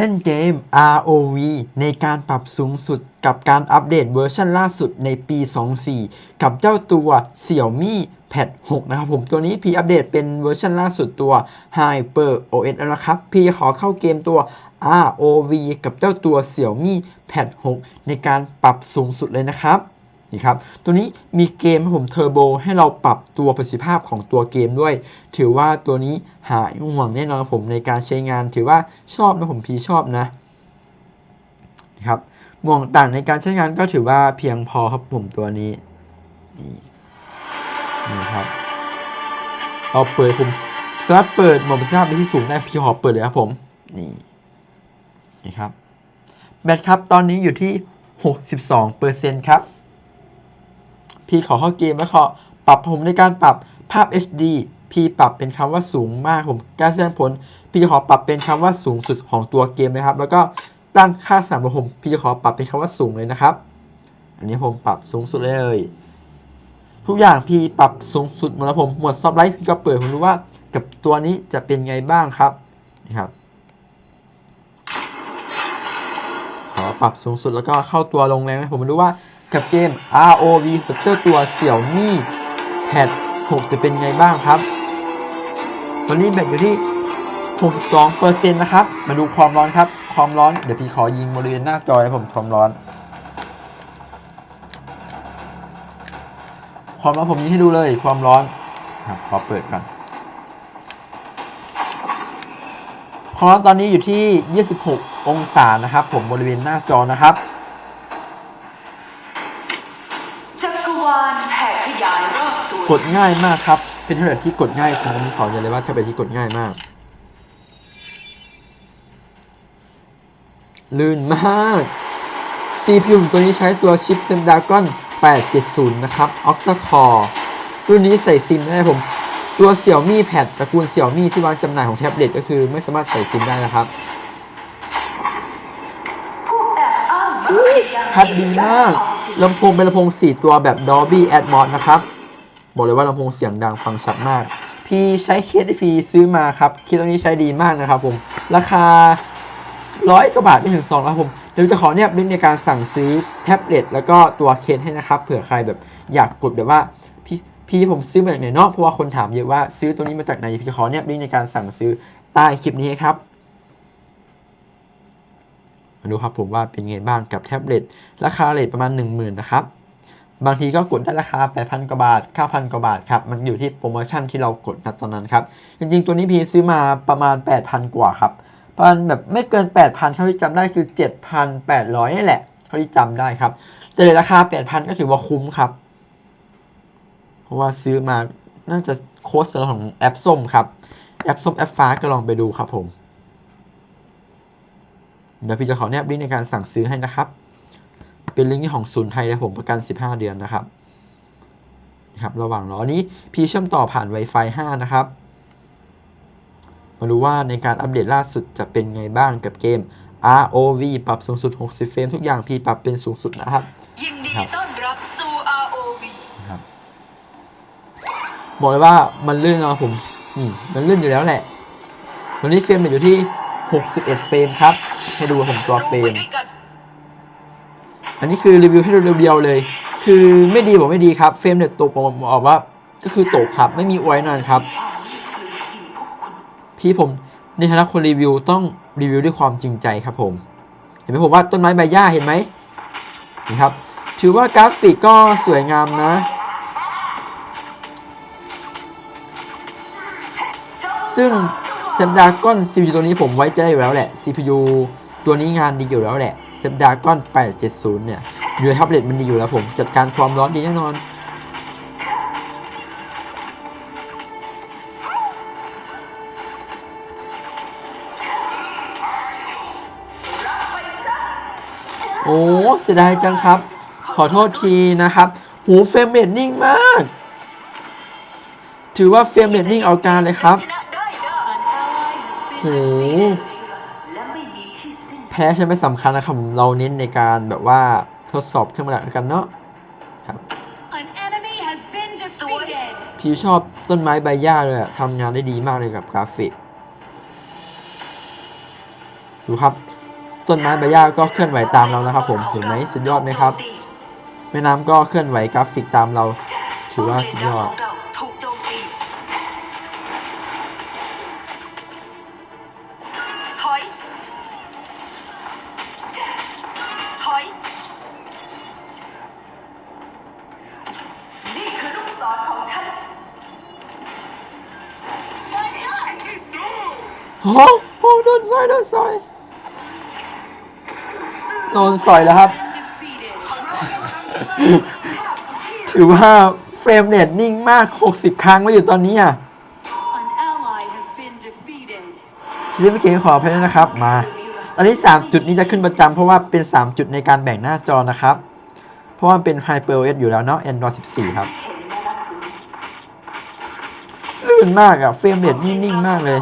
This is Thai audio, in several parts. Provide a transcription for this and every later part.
เล่นเกม ROV ในการปรับสูงสุดกับการอัปเดตเวอร์ชันล่าสุดในปี 24 กับเจ้าตัว Xiaomi Pad 6 นะครับผมตัวนี้พี่อัปเดตเป็นเวอร์ชันล่าสุดตัว Hyper OS แล้วนะครับ พี่ขอเข้าเกมตัว ROV กับเจ้าตัว Xiaomi Pad 6 ในการปรับสูงสุดเลยนะครับ นี่ครับ ตัวนี้มีเกมผมเทอร์โบให้เราปรับตัวประสิทธิภาพของตัวเกมด้วย ถือว่าตัวนี้หายห่วงแน่นอนผมในการใช้งาน ถือว่าชอบนะผมพีชอบนะนะครับห่วงต่างในการใช้งานก็ถือว่าเพียงพอครับผมตัวนี้ นี่นี่ครับเราเปิดผมสามารถเปิดโหมดประสิทธิภาพไปที่สูงได้พี่ขอเปิดเลยครับผมนี่นี่ครับแบตครับตอนนี้อยู่ที่ 62%ครับ พี่ขอเข้าเกมแล้วขอปรับผมในการปรับภาพ HD พี่ปรับเป็นคำว่าสูงมากผมการแสดงผลพี่ขอปรับเป็นคำว่าสูงสุดของตัวเกมนะครับ แล้วก็ตั้งค่าสามระผมพี่จะขอปรับเป็นคำว่าสูงเลยนะครับ อันนี้ผมปรับสูงสุดเลย ทุกอย่างพี่ปรับสูงสุดหมดแล้วผมหมดซอฟไลท์พี่ก็เปิดผมรู้ว่ากับตัวนี้จะเป็นไงบ้างครับนี่ครับขอปรับสูงสุดแล้วก็เข้าตัวลงแรงนะผมมาดูว่า กับเกม ROV กับเจ้าตัว Xiaomi Pad 6จะเป็นไงบ้างครับ ตอนนี้แบตอยู่ที่ 62%นะครับ มาดูความร้อนครับ ความร้อน เดี๋ยวพี่ขอยิงบริเวณหน้าจอให้ผมความร้อน ความร้อนผมยิงให้ดูเลย ความร้อนครับขอเปิดก่อนความร้อนตอนนี้อยู่ที่ 26 องศานะครับ ผมบริเวณหน้าจอนะครับ กดง่ายมากครับ เป็นแท็บเล็ตที่กดง่ายผมขอจะเลยว่าแท็บเล็ตที่กดง่ายมาก ลื่นมาก CPU ของตัวนี้ใช้ตัวชิป Snapdragon 870 นะครับ Octa Core รุ่นนี้ใส่ซิมได้ผม ตัว Xiaomi Pad ตระกูล Xiaomi ที่วางจำหน่ายของแท็บเล็ตก็คือไม่สามารถใส่ซิมได้นะครับผู้แอบอ้างมาพยายามพัดดีมากลำโพงเป็นลำโพง 4 ตัวแบบ Dolby Atmos นะครับ บอกเลยว่าลำโพงเสียงดังฟังชัดมาก พี่ใช้เคสที่พี่ซื้อมาครับเคสตัวนี้ใช้ดีมากนะครับผม ราคาร้อยกว่าบาทไม่ถึง2แล้วผมเดี๋ยวจะขอเนี่ยลิงก์ในการสั่งซื้อแท็บเล็ตแล้วก็ตัวเคสให้นะครับเผื่อใครแบบอยากกดแบบว่าพี่พี่ผมซื้อมาจากไหนเนาะเพราะว่าคนถามเยอะว่าซื้อตัวนี้มาจากไหนพี่ขอเนี่ยลิงก์ในการสั่งซื้อใต้คลิปนี้ครับมาดูครับผมว่าเป็นไงบ้างกับแท็บเล็ตราคาเลทประมาณ 10,000นะครับ บางทีก็กดได้ราคา 8,000 กว่าบาท 9,000 กว่าบาทครับ มันอยู่ที่โปรโมชั่นที่เรากดณตอนนั้นครับ จริงๆ ตัวนี้พีซื้อมาประมาณ 8,000 กว่าครับ ประมาณแบบไม่เกิน 8,000 เท่าที่จำได้คือ 7,800 นี่แหละ เท่าที่จำได้ครับ แต่ราคา 8,000 ก็ถือว่าคุ้มครับ เพราะว่าซื้อมาน่าจะโค้ดเซอร์ของแอปส้มครับ แอปส้มแอปฟ้าก็ลองไปดูครับผม เดี๋ยวพี่จะขอแนบลิงก์ในการสั่งซื้อให้นะครับ เป็นลิงก์ของศูนย์ไทยและผมประกัน 15 เดือนนะครับนะครับ ระหว่างรออันนี้พี่เชื่อมต่อผ่าน Wi-Fi 5 นะครับ มาดูว่าในการอัปเดตล่าสุดจะเป็นไงบ้างกับเกม ROV ปรับสูงสุด 60 เฟรมทุกอย่างพี่ปรับเป็นสูงสุดนะครับยินดีครับต้อนรับสู่ ROV นะครับบอกเลยว่ามันลื่นนะผมอืมมันลื่นอยู่แล้วแหละ วันนี้เฟรมเนี่ยอยู่ที่ 61 เฟรมครับ ให้ดูผมตัวเฟรไปมด้วยกัน อันนี้คือรีวิวให้ดูเรียวๆเลย คือไม่ดีบอกไม่ดีครับ เฟรมเนี่ยตกผมบอกว่า ก็คือตกครับ ไม่มีอวยนานครับ พี่ผมในฐานะคนรีวิวต้องรีวิวด้วยความจริงใจครับผม เห็นไหมผมว่าต้นไม้ใบหญ้าเห็นไหมนี่ครับ ถือว่ากราฟิกก็สวยงามนะ ซึ่ง Snapdragon CPU ตัวนี้ผมไว้ใจอยู่แล้วแหละ CPU ตัวนี้งานดีอยู่แล้วแหละ Snapdragon 870 เนี่ย อยู่ในแท็บเล็ตมันดีอยู่แล้วผม จัดการความร้อนดีแน่นอน โอ้เสียดายจังครับ ขอโทษทีนะครับ หูเฟรมเรทนิ่งมาก ถือว่าเฟรมเรทนิ่งเอาการเลยครับโอ้ และไม่มีที่สิ้นแพ้ใช่ไหมสำคัญนะครับเราเน้นในการแบบว่าทดสอบเครื่องประดับกันเนาะครับ An enemy has been defeated. พี่ชอบต้นไม้ใบหญ้าเลยอะทำงานได้ดีมากเลยกับกราฟิก ดูครับ ต้นไม้ใบหญ้าก็เคลื่อนไหวตามเรานะครับ ผมเห็นไหมสุดยอดไหมครับ แม่น้ำก็เคลื่อนไหวกราฟิกตามเรา ถือว่าสุดยอด โอ้โหโดนซอยโดนซอยโดนซอยแล้วครับ Defeated. ถือว่าเฟรมเรทนิ่งมาก 60 ครั้งไว้อยู่ตอนนี้อะ An ally has been defeated. เรียกพี่เก่งขออภัยด้วยนะครับ มา ตอนนี้ 3 จุดนี้จะขึ้นประจำเพราะว่าเป็น 3 จุดในการแบ่งหน้าจอนะครับ เพราะว่ามันเป็น HyperOS อยู่แล้วเนาะ Android 14 ครับลื่นมากอะเฟรมเรทนิ่งๆ มากเลย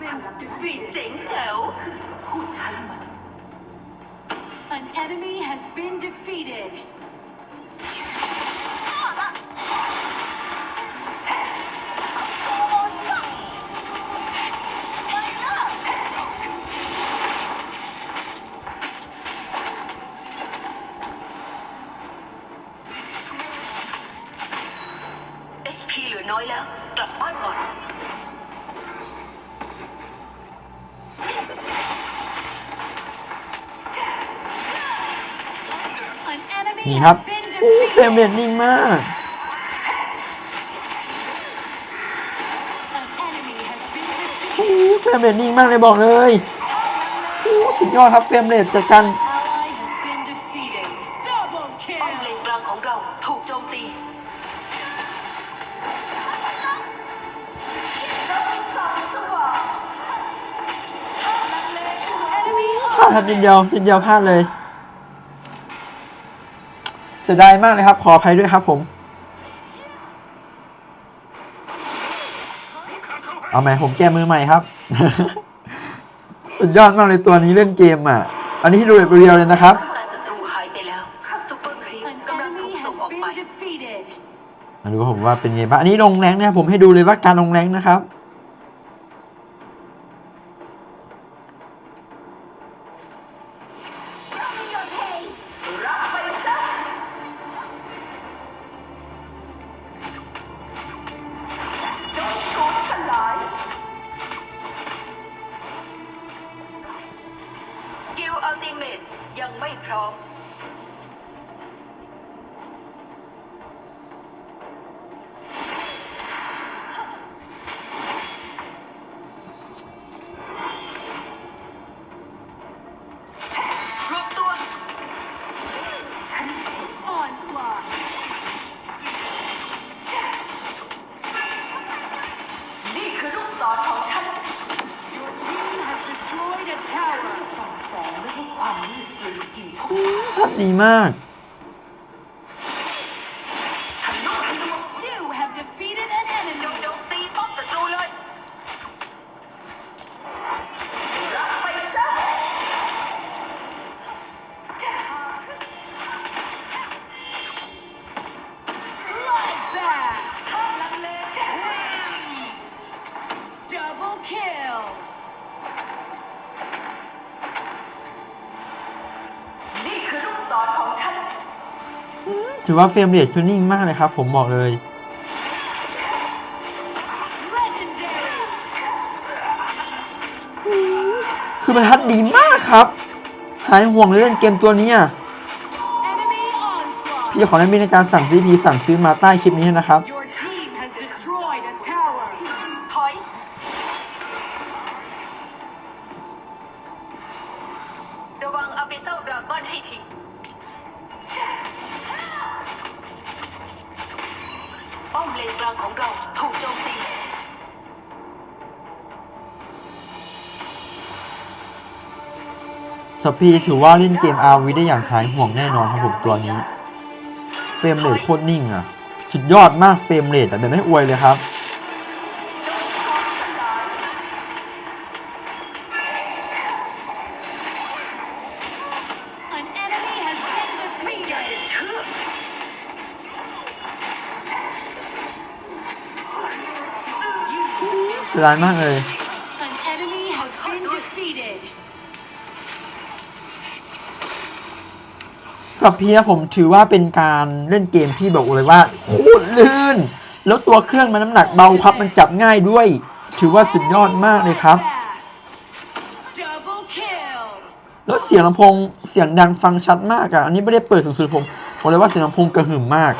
been defeated เจ๋งแจ๋วผู้ใช้มัน An enemy has been defeated. นี่ครับ has been โอ้เฟรมเร defeated. ทนิ่งมาก An enemy has been defeated. โอ้เฟรมเรทนิ่งมากเลยบอกเลยโอ้สุดยอดครับเฟรมเรทจากการ Ally has been defeated. Double ป้อมเล kill. นกลางของเราถูกโจมตี Enemy พลาดครับนิดเดียวนิดเดียวพลาดเลย เสียดายมากเลยครับ ขออภัยด้วยครับผมเอาใหม่ผมแก้มือใหม่ครับ สุดยอดมากเลยตัวนี้เล่นเกมอะ อันนี้ให้ดูแบบเรียวๆเลยนะครับการศัตรูหายไปแล้วซุปเปอร์ครีม An กำลังถู enemy กส่ง has ออก been ไป defeated. มาดูว่าผมว่าเป็นไงบ้าง อันนี้ลงแรงนะครับผมให้ดูเลยว่าการลงแรงนะครับ นี่คือลูกศรของฉัน Your team has destroyed a tower. แสงไม่ใช่ความมืดหรือกี่ภาพดีมาก ถือว่าเฟรมเรทคือนิ่งมากเลยครับ ผมบอกเลย คือบรรทัดดีมากครับ หายห่วงเลยเล่นเกมตัวนี้พี่ขอแนะนำในการสั่งซื้อพีสั่งซื้อมาใต้คลิปนี้นะครับ สปีถือว่าเล่นเกมอาร์วีได้อย่างหายห่วงแน่นอนครับผมตัวนี้ เฟรมเรทโคตรนิ่งอะสุดยอดมากเฟรมเรทแต่ไม่อวยเลยครับร้ายมากเลย กับพีนะผมถือว่าเป็นการเล่นเกมที่บอกเลยว่าโคตรลื่น แล้วตัวเครื่องมันน้ำหนักเบาครับมันจับง่ายด้วย ถือว่าสุดยอดมากเลยครับแล้วเสียงลำโพงเสียงดังฟังชัดมากอะอันนี้ไม่ได้เปิดสูงสุดผมบอกเลยว่าเสียงลำโพงกระหึ่มมาก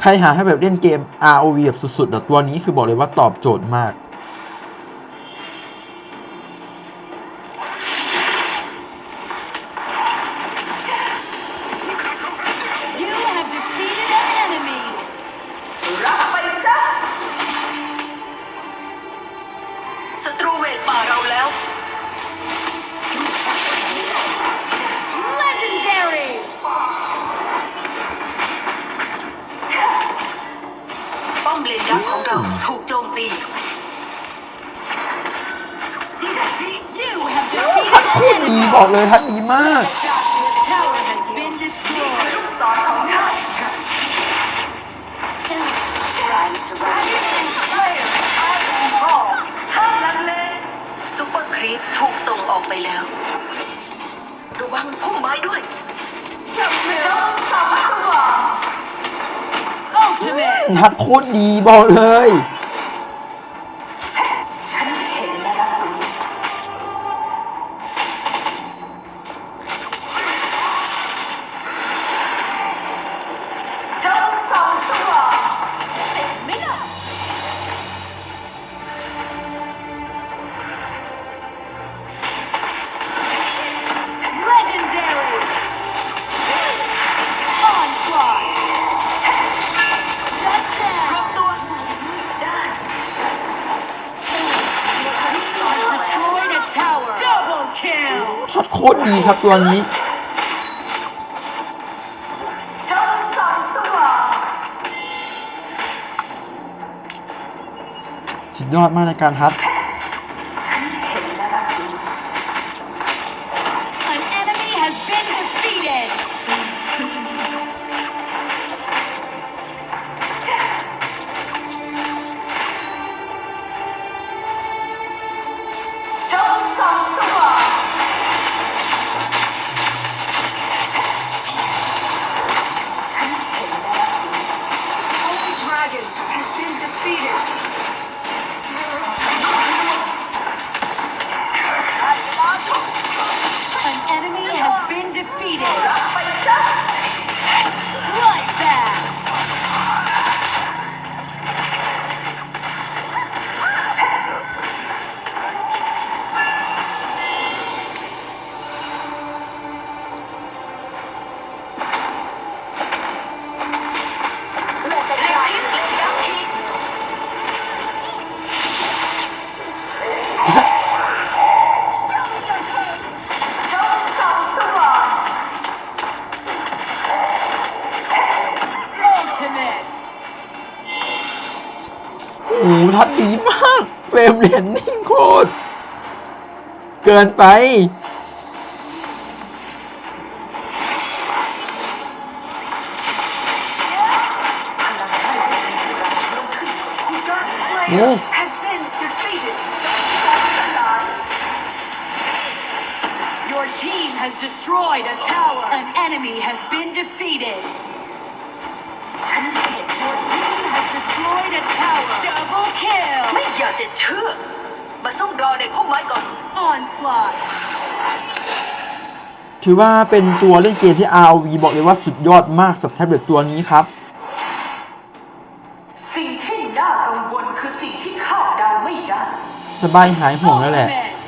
ใครหาให้แบบเล่นเกม ROV แบบสุดๆแต่ตัวนี้คือบอกเลยว่าตอบโจทย์มาก ออกไปแล้ว ระวังพุ่มไม้ด้วยจงส่องสว่าง Ultimate. นัดโคตรดีบอกเลย ตรดีครับตัวนี้สุดยอดมากในการฮัท อ้โหทัดดีมาก เฟรมเรนนิ่งโคตร เกินไปโอ้ has been defeated Your team has destroyed a tower. An enemy has been defeated. ฉันเห็น Your team has destroyed a tower. Double kill. ไม่อยากจะเชื่อ มาซุ่มรอในพุ่มไม้ก่อน Onslaught. ถือว่าเป็นตัวเล่นเกมที่ ROV บอกเลยว่าสุดยอดมากสำหรับแท็บเล็ตตัวนี้ครับ สิ่งที่น่ากังวลคือสิ่งที่คาดเดาไม่ได้ สบายหายห่วงแล้วแหละ Ultimate.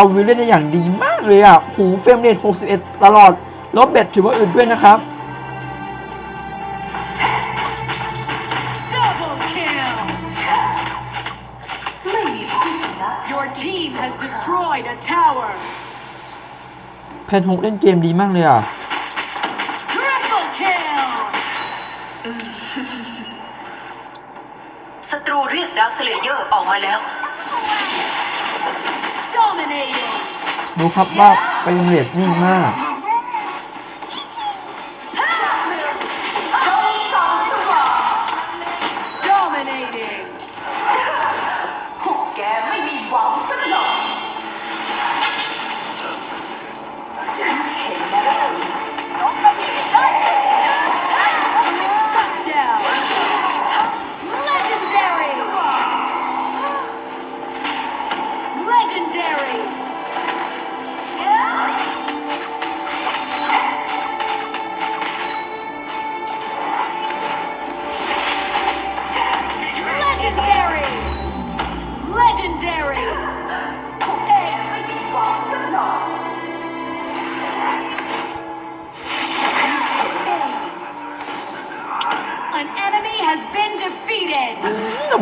ROV เล่นได้อย่างดีมากเลยอะ หูเฟรมเรท61 ตลอด ลบแบตถือว่าอึดด้วยนะครับ Double destroyed a tower. แพนฮกเล่นเกมดีมากเลยอะ Triple kill. ศัตรูเรียกดาวสเลเยอร์ออกมาแล้ว Dominating. ดูครับว่าเฟรมเรทนิ่งมาก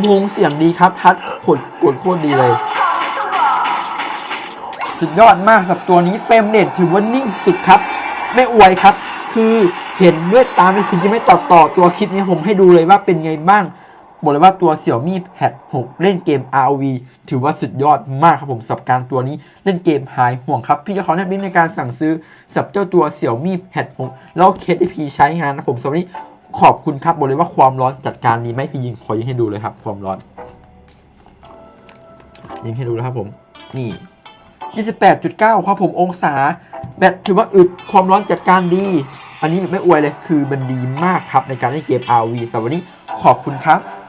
ลำโพงเสียงดีครับทัดกดกดโคตรดีเลย สุดยอดมากครับตัวนี้เฟรมเรทถือว่านิ่งสุดครับ ไม่อวยครับ คือเห็นด้วยตาไม่คิดจะไม่ต่อต่อตัวคลิปนี้ผมให้ดูเลยว่าเป็นไงบ้างบอกเลยว่าตัว Xiaomi Pad 6เล่นเกม ROV ถือว่าสุดยอดมากครับผมสับการตัวนี้เล่นเกมหายห่วงครับ พี่จะขอแนะนำในการสั่งซื้อสับเจ้าตัว Xiaomi Pad 6แล้วเคส IP ใช้งานนะผมสำหรับวันนี้ ขอบคุณครับบอกเลยว่าความร้อนจัดการดีไหมพี่ยิงขอยิงให้ดูเลยครับ ความร้อน ยิงให้ดูนะครับผม นี่ 28.9 ครับผมองศา แบตถือว่าอึดความร้อนจัดการดี อันนี้ไม่อวยเลยคือมันดีมากครับในการเล่นเกม RV แต่วันนี้ขอบคุณครับ